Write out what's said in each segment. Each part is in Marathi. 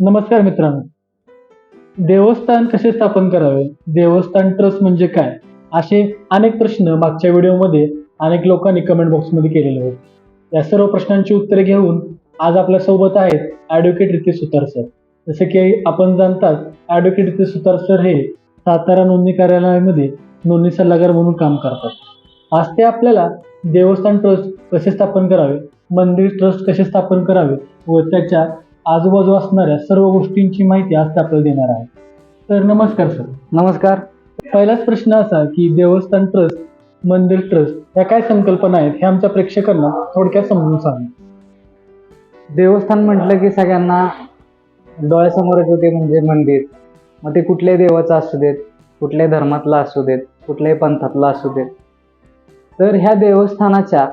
नमस्कार मित्रांनो. देवस्थान कसे स्थापन करावे? देवस्थान ट्रस्ट म्हणजे काय? असे अनेक प्रश्न मागच्या व्हिडिओमध्ये अनेक लोकांनी कमेंट बॉक्समध्ये केलेले होते. या सर्व प्रश्नांची उत्तरे घेऊन आज आपल्यासोबत आहेत ॲडव्होकेट रितेश सुतार सर जसे की आपण जाणतात ॲडव्होकेट रितेश सुतार सर हे सातारा नोंदणी कार्यालयामध्ये नोंदणी सल्लागार म्हणून काम करतात. आज ते आपल्याला देवस्थान ट्रस्ट कसे स्थापन करावे मंदिर ट्रस्ट कसे स्थापन करावे व त्याच्या आजूबाजू असणाऱ्या सर्व गोष्टींची माहिती आज ते आपल्याला देणार आहे. तर नमस्कार सर. नमस्कार. पहिलाच प्रश्न असा की देवस्थान ट्रस्ट मंदिर ट्रस्ट या काय संकल्पना आहेत हे आमच्या प्रेक्षकांना थोडक्यात समजून सांगा. देवस्थान म्हटलं की सगळ्यांना डोळ्यासमोर येतं ते म्हणजे मंदिर. मग ते कुठल्याही देवाचं असू देत कुठल्याही धर्मातलं असू देत कुठल्याही पंथातलं असू देत. तर ह्या देवस्थानाच्या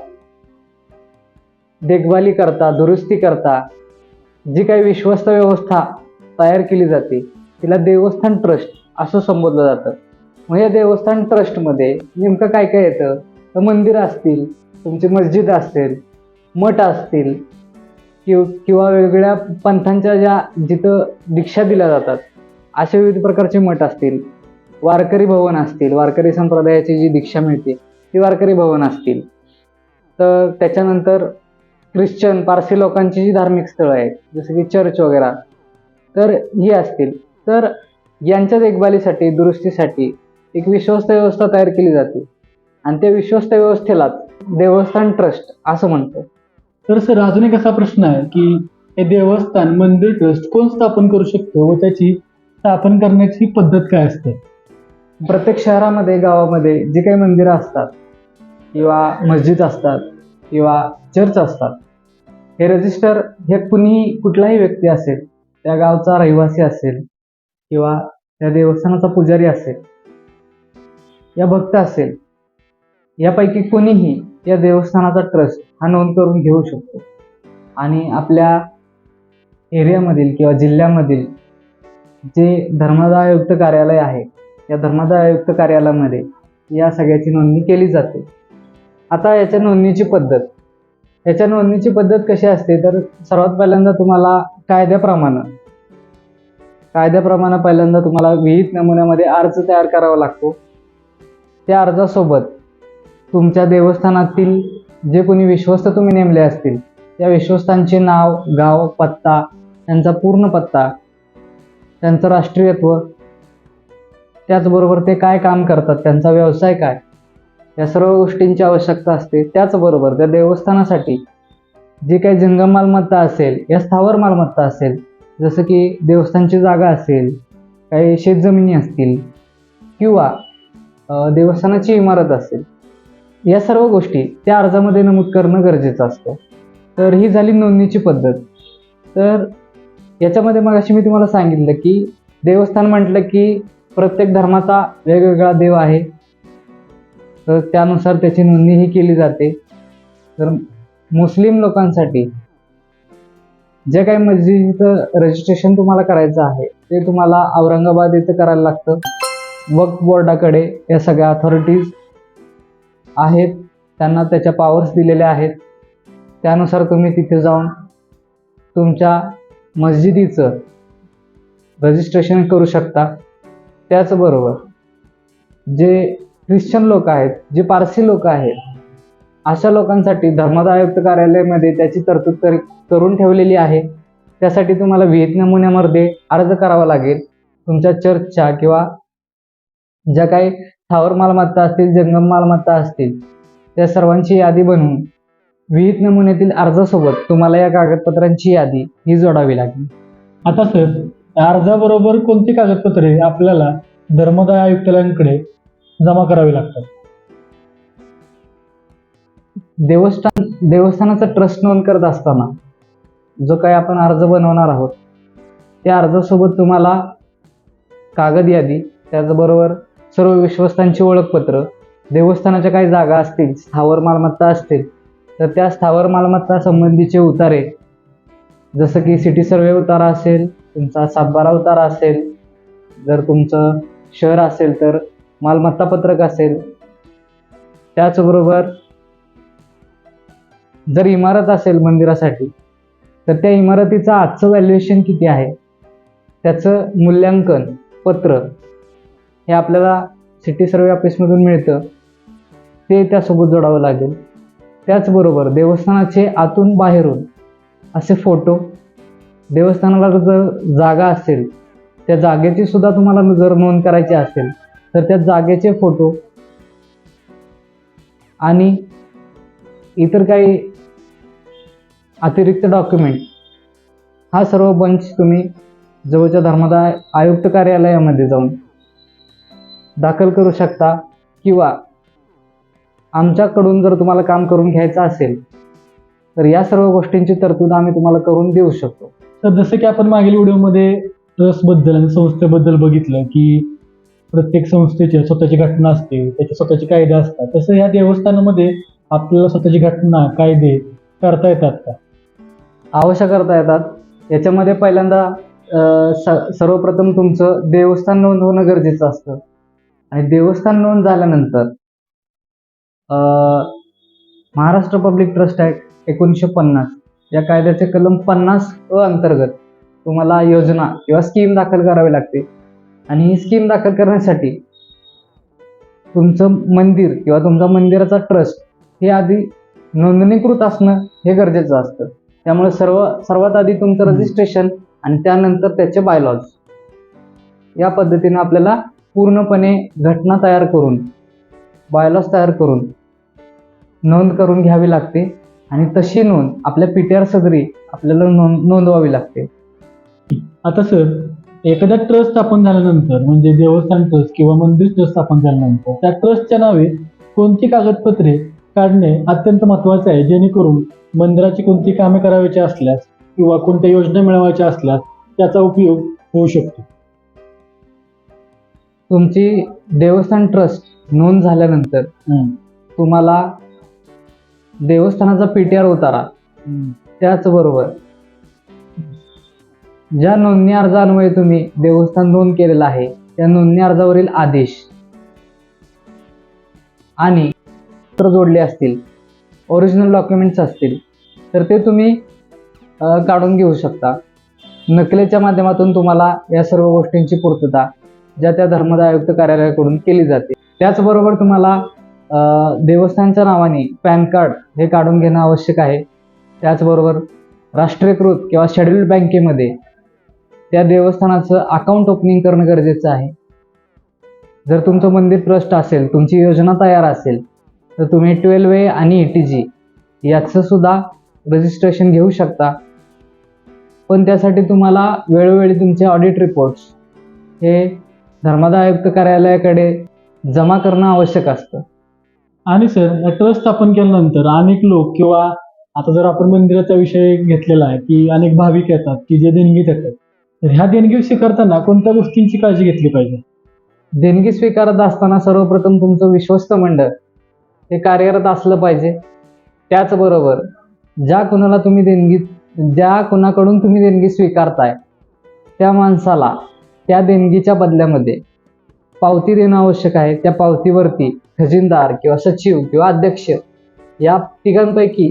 देखभाली करता दुरुस्ती करता जी काही विश्वस्त व्यवस्था तयार केली जाते तिला देवस्थान ट्रस्ट असं संबोधलं जातं. मग या देवस्थान ट्रस्टमध्ये नेमकं काय काय येतं? तर मंदिरं असतील तुमची मस्जिद असेल मठ असतील किंवा किंवा वेगवेगळ्या पंथांच्या ज्या जिथं दीक्षा दिल्या जातात असे विविध प्रकारचे मठ असतील. वारकरी भवन असतील वारकरी संप्रदायाची जी दीक्षा मिळते ती वारकरी भवन असतील. तर त्याच्यानंतर ख्रिश्चन पारसी लोकांची जी धार्मिक स्थळं आहेत जसं की चर्च वगैरे तर ही असतील. तर यांच्या देखभालीसाठी दुरुस्तीसाठी एक विश्वस्त व्यवस्था तयार केली जाते. आणि त्या विश्वस्त व्यवस्थेलाच देवस्थान ट्रस्ट असं म्हणतो तर सर अजून एक असा प्रश्न आहे की हे देवस्थान मंदिर ट्रस्ट कोण स्थापन करू शकतो व त्याची स्थापन करण्याची पद्धत काय असते? प्रत्येक शहरामध्ये गावामध्ये जे काही मंदिरं असतात किंवा मस्जिद असतात किंवा चर्च असतात. हे रजिस्टर हे कुणी कुठलाही व्यक्ती असेल त्या गावचा रहिवासी असेल किंवा त्या देवस्थानाचा पुजारी असेल या भक्त असेल यापैकी कोणीही या देवस्थानाचा ट्रस्ट हा नोंद करून घेऊ शकतो. आणि आपल्या एरियामधील किंवा जिल्ह्यामधील जे धर्मदाय आयुक्त कार्यालय आहे या धर्मदाय आयुक्त कार्यालयामध्ये या सगळ्याची नोंदणी केली जाते. आता याच्या नोंदणीची पद्धत. याच्या नोंदणीची पद्धत कशी असते? तर सर्वात पहिल्यांदा तुम्हाला कायद्याप्रमाणे. कायद्याप्रमाणे पहिल्यांदा तुम्हाला विहित नमुन्यामध्ये अर्ज तयार करावा लागतो. त्या अर्जासोबत तुमच्या देवस्थानातील जे कोणी विश्वस्त तुम्ही नेमले असतील त्या विश्वस्तांचे नाव गाव पत्ता त्यांचा पूर्ण पत्ता त्यांचं राष्ट्रीयत्व त्याचबरोबर ते काय काम करतात त्यांचा व्यवसाय काय? या सर्व गोष्टींची आवश्यकता असते. त्याचबरोबर त्या देवस्थानासाठी जी काही जंगम मालमत्ता असेल या स्थावर मालमत्ता असेल जसं की देवस्थानची जागा असेल काही शेतजमिनी असतील किंवा देवस्थानाची इमारत असेल या सर्व गोष्टी त्या अर्जामध्ये नमूद करणं गरजेचं असतं. तर ही झाली नोंदणीची पद्धत. तर याच्यामध्ये मग अशी मी तुम्हाला सांगितलं की देवस्थान म्हटलं की प्रत्येक धर्माचा वेगवेगळा देव आहे. तर त्यानुसार त्याची नोंदणीही केली जाते. तर मुस्लिम लोकांसाठी जे काही मस्जिदीचं रजिस्ट्रेशन तुम्हाला करायचं आहे ते तुम्हाला औरंगाबाद इथं करायला लागतं. वक्फ बोर्डाकडे या सगळ्या अथॉरिटीज आहेत त्यांना त्याच्या पॉवर्स दिलेल्या आहेत. त्यानुसार तुम्ही तिथे जाऊन तुमच्या मस्जिदीचं रजिस्ट्रेशन करू शकता. त्याचबरोबर जे ख्रिश्चन लोक आहेत जे पारसी लोक आहेत अशा लोकांसाठी धर्मदाय आयुक्त कार्यालयामध्ये त्याची तरतूद कर करून ठेवलेली आहे. त्यासाठी तुम्हाला विहित नमुन्यामध्ये अर्ज करावा लागेल. तुमच्या चर्चच्या किंवा ज्या काही स्थावर मालमत्ता असतील जंगम मालमत्ता असतील त्या सर्वांची यादी बनवून विहित नमुन्यातील अर्जासोबत तुम्हाला या कागदपत्रांची यादी ही जोडावी लागेल. आता सर अर्जाबरोबर कोणती कागदपत्रे आपल्याला धर्मदाय आयुक्तालयांकडे जमा करावी लागतात. देवस्थान देवस्थानाचा ट्रस्ट नोंद करत असताना जो काही आपण अर्ज बनवणार आहोत त्या अर्जासोबत तुम्हाला कागद यादी त्याचबरोबर सर्व विश्वस्तांची ओळखपत्र देवस्थानाच्या काही जागा असतील स्थावर मालमत्ता असतील तर त्या स्थावर मालमत्ता संबंधीचे उतारे जसं की सिटी सर्वे उतारा असेल तुमचा सातबारा उतारा असेल जर तुमचं शहर असेल तर मालमत्ता पत्रक असेल. त्याचबरोबर जर इमारत असेल मंदिरासाठी तर त्या इमारतीचं आजचं व्हॅल्युएशन किती आहे? त्याचं मूल्यांकन पत्र हे आपल्याला सिटी सर्वे ऑफिसमधून मिळतं. ते त्यासोबत जोडावं लागेल. त्याचबरोबर देवस्थानाचे आतून बाहेरून असे फोटो देवस्थानाला जर जागा असेल त्या जागेची सुद्धा तुम्हाला जर नोंद करायची असेल तर त्या जागेचे फोटो आणि इतर काही अतिरिक्त डॉक्युमेंट हा सर्व बंच तुम्ही जवळच्या धर्मदाय आयुक्त कार्यालयामध्ये जाऊन दाखल करू शकता किंवा आमच्याकडून जर तुम्हाला काम करून घ्यायचं असेल तर या सर्व गोष्टींची तरतूद आम्ही तुम्हाला करून देऊ शकतो. तर जसं की आपण मागील व्हिडिओमध्ये ट्रस्टबद्दल आणि संस्थेबद्दल बघितलं की प्रत्येक संस्थेची स्वतःची घटना असते त्याचे स्वतःचे कायदे असतात. तसं या देवस्थानामध्ये आपल्याला स्वतःची घटना कायदे करता येतात का? अवश्य करता येतात. याच्यामध्ये पहिल्यांदा स- सर्वप्रथम तुमचं देवस्थान नोंद होणं गरजेचं असतं. आणि देवस्थान नोंद झाल्यानंतर महाराष्ट्र पब्लिक ट्रस्ट ॲक्ट एकोणीसशे पन्नास या कायद्याचे कलम पन्नास अ अंतर्गत तुम्हाला योजना किंवा स्कीम दाखल करावी लागते. आणि ही स्कीम दाखल करण्यासाठी तुमचं मंदिर किंवा तुमचा मंदिराचा ट्रस्ट हे आधी नोंदणीकृत असणं हे गरजेचं असतं. त्यामुळे सर्व सर्वात आधी तुमचं. रजिस्ट्रेशन आणि त्यानंतर त्याचे बायलॉज या पद्धतीने आपल्याला पूर्णपणे घटना तयार करून बायलॉज तयार करून नोंद करून घ्यावी लागते आणि तशी नोंद आपल्या पी टी आर सदरी आपल्याला नोंद नोंदवावी लागते. आता सर एखादा ट्रस्ट स्थापन झाल्यानंतर म्हणजे देवस्थान ट्रस्ट किंवा मंदिर ट्रस्ट स्थापन झाल्यानंतर त्या ट्रस्टच्या नावे कोणती कागदपत्रे काढणे अत्यंत महत्त्वाचे आहे जेणेकरून मंदिराची कोणती कामे करायची असल्यास किंवा कोणत्या योजना मिळवायच्या असल्यास त्याचा उपयोग होऊ शकतो तुमची देवस्थान ट्रस्ट नोंद झाल्यानंतर. तुम्हाला देवस्थानाचा पी टी आर उतारा. त्याचबरोबर ज्या नोंदणी अर्जान्वये तुम्ही देवस्थान नोंद केलेलं आहे त्या नोंदणी अर्जावरील आदेश आणि पत्र जोडले असतील ओरिजिनल डॉक्युमेंट्स असतील तर ते तुम्ही काढून घेऊ शकता. नकलेच्या माध्यमातून तुम्हाला या सर्व गोष्टींची पूर्तता ज्या त्या धर्मदाय आयुक्त कार्यालयाकडून केली जाते. त्याचबरोबर तुम्हाला देवस्थानच्या नावाने पॅन कार्ड हे काढून घेणं आवश्यक आहे. त्याचबरोबर राष्ट्रीयकृत किंवा शेड्यूल्ड बँकेमध्ये त्या देवस्थानाचं अकाउंट ओपनिंग करणं गरजेचं आहे. जर तुमचं मंदिर ट्रस्ट असेल तुमची योजना तयार असेल तर तुम्ही ट्वेल्व ए आणि ए टी जी याचं सुद्धा रजिस्ट्रेशन घेऊ शकता. पण त्यासाठी तुम्हाला वेळोवेळी तुमचे ऑडिट रिपोर्ट्स हे धर्मादाय आयुक्त कार्यालयाकडे जमा करणं आवश्यक असतं. आणि सर या ट्रस्ट स्थापन केल्यानंतर अनेक लोक किंवा आता जर आपण मंदिराचा विषय घेतलेला आहे की अनेक भाविक येतात की जे देणगी देतात तर ह्या देणगी स्वीकारताना कोणत्या गोष्टींची काळजी घेतली पाहिजे? देणगी स्वीकारत असताना सर्वप्रथम तुमचं विश्वस्त मंडळ हे कार्यरत असलं पाहिजे. त्याचबरोबर ज्या कोणाला तुम्ही देणगी ज्या कोणाकडून तुम्ही देणगी स्वीकारताय त्या माणसाला त्या देणगीच्या बदल्यामध्ये पावती देणं आवश्यक आहे. त्या पावतीवरती खजिनदार किंवा सचिव किंवा अध्यक्ष या तिघांपैकी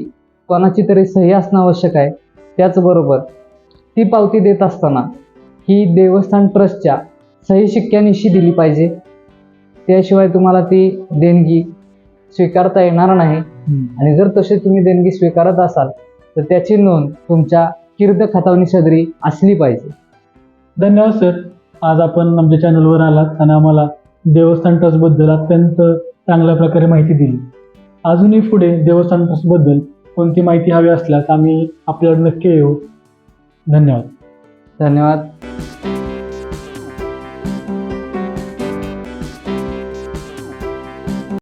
कोणाची तरी सही असणं आवश्यक आहे. त्याचबरोबर ती पावती देत असताना ही देवस्थान ट्रस्टच्या सही शिक्क्यानिशी दिली पाहिजे. त्याशिवाय तुम्हाला ती देणगी स्वीकारता येणार नाही. आणि जर तसे तुम्ही देणगी स्वीकारत असाल तर त्याची नोंद तुमच्या कीर्द खतावणी सदरी असली पाहिजे. धन्यवाद सर. आज आपण आमच्या चॅनलवर आलात आणि आम्हाला देवस्थान ट्रस्टबद्दल अत्यंत चांगल्या प्रकारे माहिती दिली. अजूनही पुढे देवस्थान ट्रस्टबद्दल कोणती माहिती हवी असल्यास आम्ही आपल्याकडे नक्की येऊ. धन्यवाद. धन्यवाद. Bye.